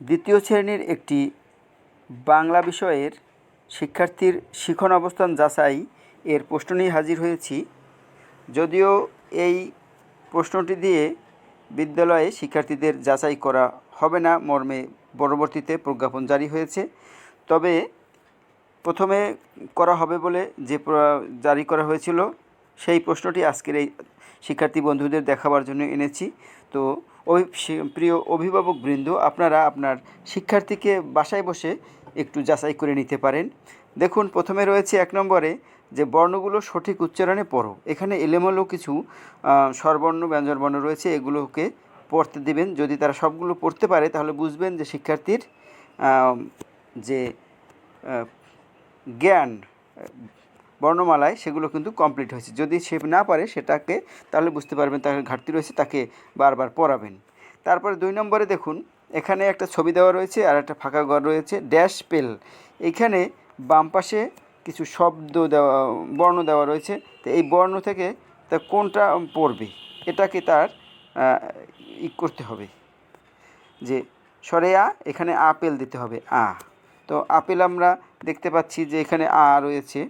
দ্বিতীয় শ্রেণির একটি বাংলা বিষয়ের শিক্ষার্থীর শিখন অবস্থান যাচাই এর প্রশ্ন নিয়ে হাজির হয়েছি। যদিও এই প্রশ্নটি দিয়ে বিদ্যালয়ে শিক্ষার্থীদের যাচাই করা হবে না, মর্মে পরবর্তীতে প্রজ্ঞাপন জারি হয়েছে। তবে প্রথমে করা হবে বলে যে জারি করা হয়েছিল, সেই প্রশ্নটি আজকের এই শিক্ষার্থী বন্ধুদের দেখাবার জন্য এনেছি। তো প্রিয় অভিভাবকবৃন্দ আপনারা আপনার শিক্ষার্থীকে বাসায় বসে একটু যাচাই করে নিতে পারেন। দেখুন, প্রথমে রয়েছে এক নম্বরে যে বর্ণগুলো সঠিক উচ্চারণে পড়ো। এখানে এলোমেলো কিছু স্বরবর্ণ, ব্যঞ্জনবর্ণ রয়েছে, এগুলোকে পড়তে দিবেন। যদি তারা সবগুলো পড়তে পারে, তাহলে বুঝবেন যে শিক্ষার্থীর যে জ্ঞান বর্ণমালায় সেগুলো কিন্তু কমপ্লিট হয়েছে। যদি সে না পারে সেটাকে তাহলে বুঝতে পারবেন তার ঘাটতি রয়েছে, তাকে বারবার পড়াবেন। তারপরে দুই নম্বরে দেখুন, এখানে একটা ছবি দেওয়া রয়েছে আর একটা ফাঁকা ঘর রয়েছে ড্যাশ পেল এখানে বাম পাশে কিছু শব্দ দেওয়া, বর্ণ দেওয়া রয়েছে। তো এই বর্ণ থেকে তা কোনটা পড়বে? এটাকে তার ই করতে হবে। যে সরে আ, এখানে আপেল দিতে হবে, আ। তো আপেল আমরা দেখতে পাচ্ছি যে এখানে আ রয়েছে।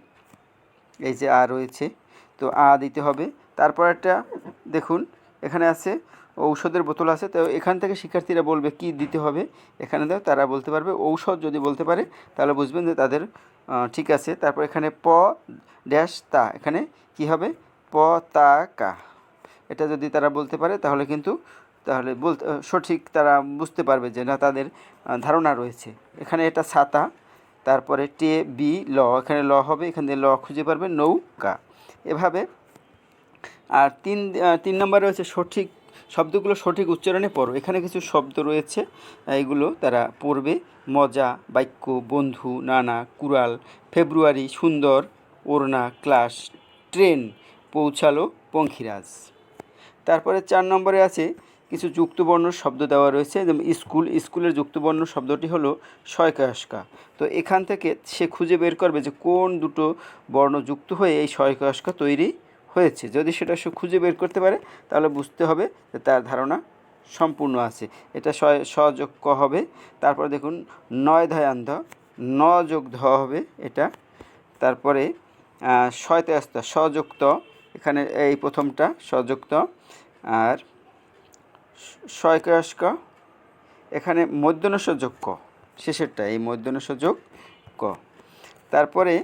এই যে আ রয়েছে, তো আ দিতে হবে। তারপর একটা, দেখুন, এখানে আছে, ঔষধের বোতল আছে, তো এখান থেকে শিক্ষার্থীরা বলবে কি দিতে হবে, এখানে দাও, তারা বলতে পারবে। ঔষধ যদি বলতে পারে, তাহলে বুঝবেন যে তাদের ঠিক আছে। তারপর এখানে প ড্যাশ তা, এখানে কি হবে? প তা কা। এটা যদি তারা বলতে পারে, তাহলে কিন্তু, তাহলে বলতে, সঠিক তারা বুঝতে পারবে যে না, তাদের ধারণা রয়েছে। এখানে এটা ছাতা তারপরে টে, বি, ল, এখানে ল হবে, এখানে ল খুঁজে পারবে নৌকা। এভাবে, আর তিন তিন নম্বরে রয়েছে সঠিক, শব্দগুলো সঠিক উচ্চারণে পড়ো। এখানে কিছু শব্দ রয়েছে এগুলো তারা পড়বে। মজা, বাক্য, বন্ধু, নানা, কুড়াল, ফেব্রুয়ারি, সুন্দর, ওড়না, ক্লাস, ট্রেন, পৌঁছালো, পঙ্খিরাজ। তারপরে চার নম্বরে আছে কিছু যুক্তবর্ণ শব্দ দেওয়া রয়েছে। যেমন স্কুল, স্কুলের যুক্তবর্ণ শব্দটি হলো শয়কায়স্কা তো এখান থেকে সে খুঁজে বের করবে যে কোন দুটো বর্ণ যুক্ত হয়ে এই শয়কায়স্কা তৈরি হয়েছে। যদি সেটা সে খুঁজে বের করতে পারে, তাহলে বুঝতে হবে যে তার ধারণা সম্পূর্ণ আছে। এটা সয় সযোগ ক হবে। তারপর দেখুন, নয় ধায়ান্ধ ন যোগ ধ হবে এটা। তারপরে শয়তাস্ত সযুক্ত। এখানে এই প্রথমটা সযুক্ত। আর শয়কাস্ক এখানে মধ্যনস্য যোগ ক শেষেরটা, এই মধ্যনস্য যোগ ক তারপরে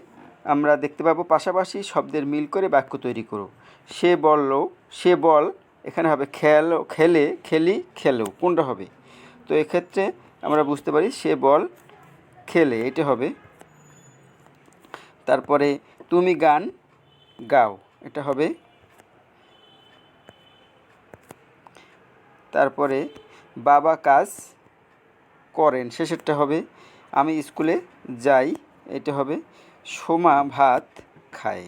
আমরা দেখতে পাবো পাশাপাশি শব্দের মিল করে বাক্য তৈরি করো। সে বলল, সে বল এখানে হবে খেল, খেলে, খেলি, খেলো, কোনটা হবে? তো এক্ষেত্রে আমরা বুঝতে পারি সে বল খেলে, এটা হবে। তারপরে তুমি গান গাও, এটা হবে তারপরে বাবা কাজ করেন। শেষেরটা হবে, আমি স্কুলে যাই, এটা হবে সোমা ভাত খায়।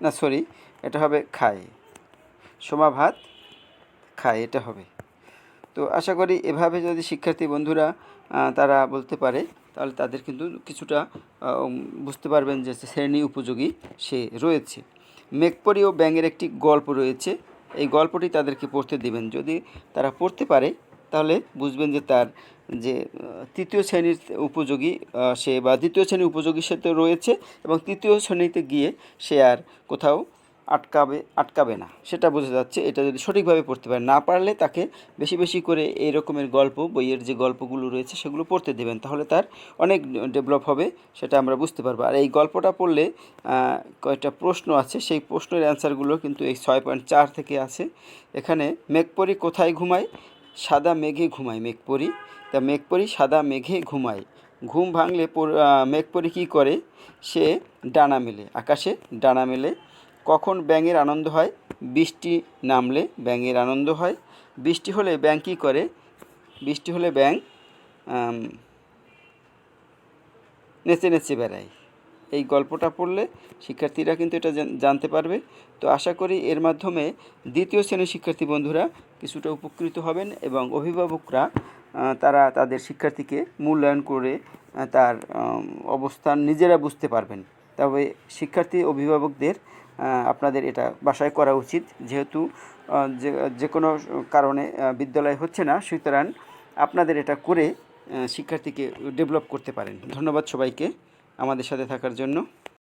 না সরি এটা হবে খায়। সোমা ভাত খায়, এটা হবে। তো আশা করি এভাবে যদি শিক্ষার্থী বন্ধুরা তারা বলতে পারে, তাহলে তাদের কিন্তু কিছুটা বুঝতে পারবেন যে শ্রেণি উপযোগী সে রয়েছে। মেঘপরি ও ব্যাঙের একটি গল্প রয়েছে এই গল্পটি তাদেরকে পড়তে দিবেন। যদি তারা পড়তে পারে, তাহলে বুঝবেন যে তার যে তৃতীয় শ্রেণির উপযোগী সে বা দ্বিতীয় শ্রেণির উপযোগী সে তো রয়েছে এবং তৃতীয় শ্রেণীতে গিয়ে সে আর কোথাও আটকাবে আটকাবে না। সেটা বোঝা যাচ্ছে, এটা যদি সঠিকভাবে পড়তে পারে না পারলে তাকে বেশি বেশি করে এই রকমের গল্প, বইয়ের যে গল্পগুলো রয়েছে সেগুলো পড়তে দেবেন। তাহলে তার অনেক ডেভেলপ হবে, সেটা আমরা বুঝতে পারব। আর এই গল্পটা পড়লে কয়েকটা প্রশ্ন আছে। সেই প্রশ্নের অ্যান্সারগুলো কিন্তু এই ছয় পয়েন্ট চার থেকে আছে। এখানে, মেঘপরি কোথায় ঘুমায়? সাদা মেঘে ঘুমায় মেঘপরি। তা মেঘপরি সাদা মেঘে ঘুমায়। ঘুম ভাঙলে মেঘপরি কী করে? সে ডানা মেলে। আকাশে ডানা মেলে। কখন ব্যাঙের আনন্দ হয়? বৃষ্টি নামলে ব্যাঙের আনন্দ হয়। বৃষ্টি হলে ব্যাঙ কী করে? বৃষ্টি হলে ব্যাঙ নেচে নেচে বেড়ায়। এই গল্পটা পড়লে শিক্ষার্থীরা কিন্তু এটা জানতে পারবে। তো আশা করি এর মাধ্যমে দ্বিতীয় শ্রেণির শিক্ষার্থী বন্ধুরা কিছুটা উপকৃত হবেন এবং অভিভাবকরা তারা তাদের শিক্ষার্থীকে মূল্যায়ন করে তার অবস্থান নিজেরা বুঝতে পারবেন। তবে শিক্ষার্থী, অভিভাবকদের আপনাদের এটা বাসায় করা উচিত। যেহেতু যে কোনো কারণে বিদ্যালয় হচ্ছে না, সুতরাং আপনাদের এটা করে শিক্ষার্থীকে ডেভেলপ করতে পারেন। ধন্যবাদ সবাইকে আমাদের সাথে থাকার জন্য।